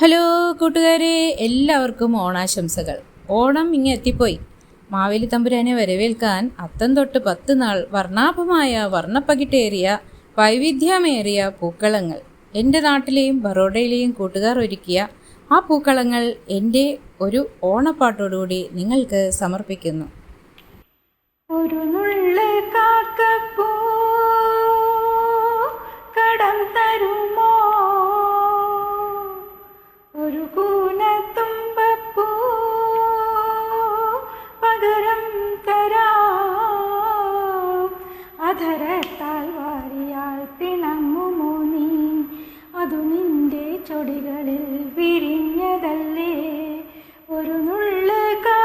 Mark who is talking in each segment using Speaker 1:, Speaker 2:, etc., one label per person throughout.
Speaker 1: Hello കൂട്ടുകാരെ. എല്ലാവർക്കും ഓണാശംസകൾ. ഓണം ഇങ്ങ് എത്തിപ്പോയി. മാവേലി തമ്പുരാനെ വരവേൽക്കാൻ അത്തം തൊട്ട് പത്ത് നാൾ വർണാഭമായ വർണപ്പകിട്ടേറിയ വൈവിധ്യമേറിയ പൂക്കളങ്ങൾ. എന്റെ നാട്ടിലെയും ബറോഡയിലെയും കൂട്ടുകാർ ഒരുക്കിയ ആ പൂക്കളങ്ങൾ എന്റെ ഒരു ഓണപ്പാട്ടോടുകൂടി നിങ്ങൾക്ക് സമർപ്പിക്കുന്നു.
Speaker 2: ഒരു കാക്കപ്പൂ നിന്റെ ചൊടികളിൽ വിരിഞ്ഞതല്ലേ? ഒരു നുള്ളു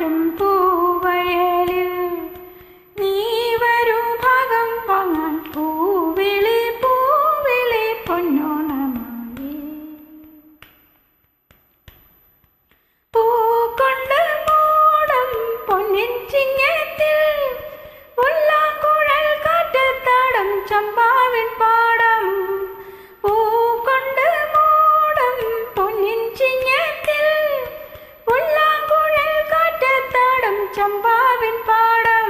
Speaker 2: காட்டும் பூ ചെമ്പാവിൻ പാടം.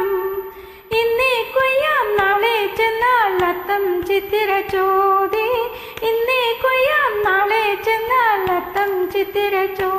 Speaker 2: ഇന്നേ കൊയ്യാം നാളെ ചെന്നാൽ അത്തം ചിത്തിര ചോതി ഇന്നേ കൊയ്യാം നാളെ ചെന്നാൽ അത്തം ചിത്തിര ചോതി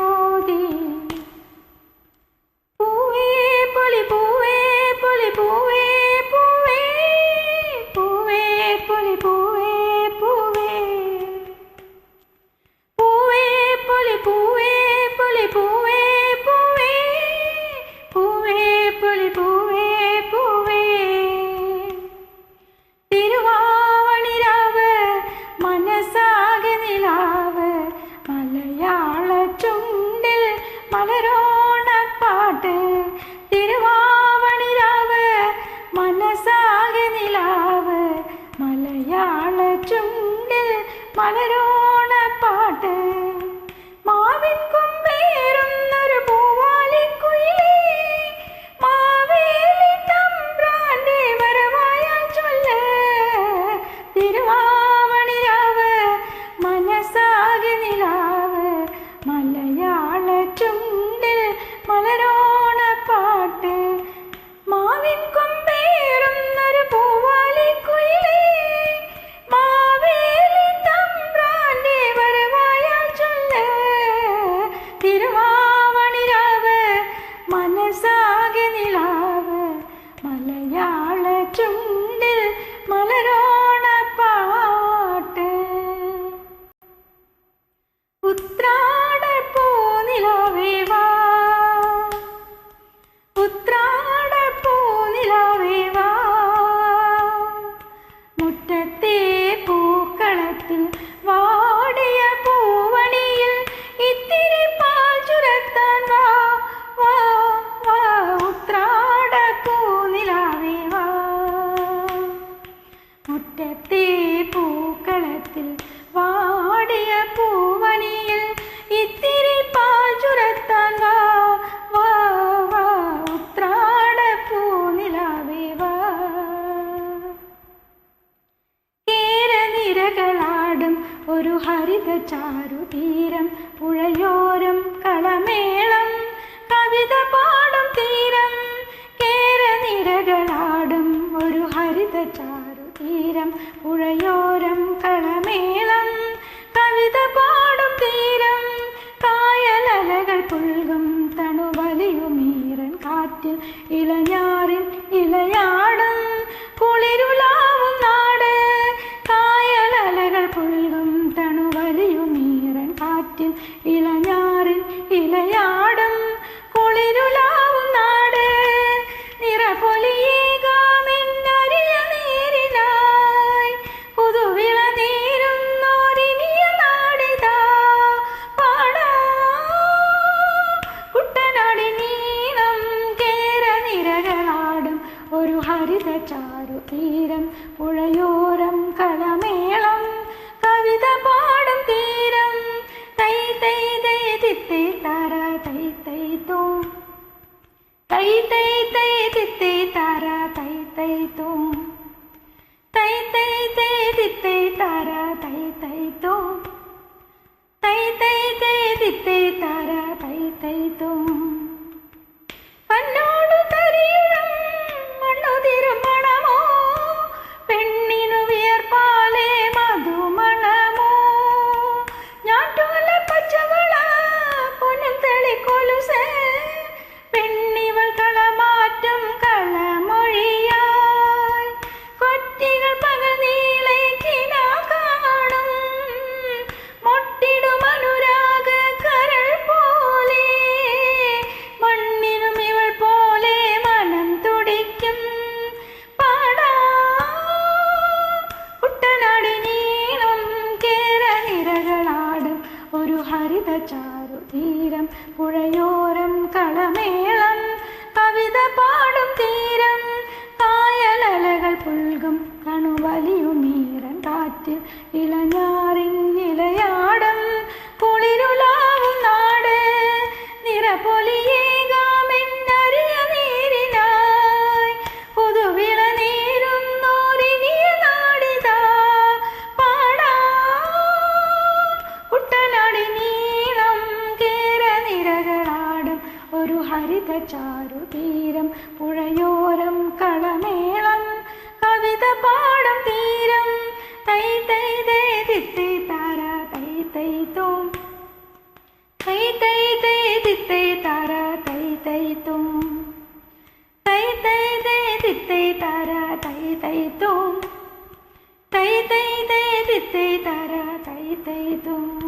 Speaker 2: comes. ചാരുതീരം പുഴയോരം കളമേളം. കവിത പാടും തീരം കായലകൾ പുൽകും. തണുവലിയുമീറൻ കാറ്റിൽ ഇളഞ്ഞാറിൽ ഇളയാടും കുളിരുളാവും നാട് കായലകൾ പുൽകും. തണുവലിയുമീറൻ കാറ്റിൽ ഇളഞ്ഞാറിൽ ഇളയാടും കുളിരുളാ ഹരിത ചാരു തീരം പുഴയോരം കലമേളം കവിത 你来呀。ரித்தை தாரா தை தை தோம் தை தை தை ரித்தை தாரா தை தை தோம்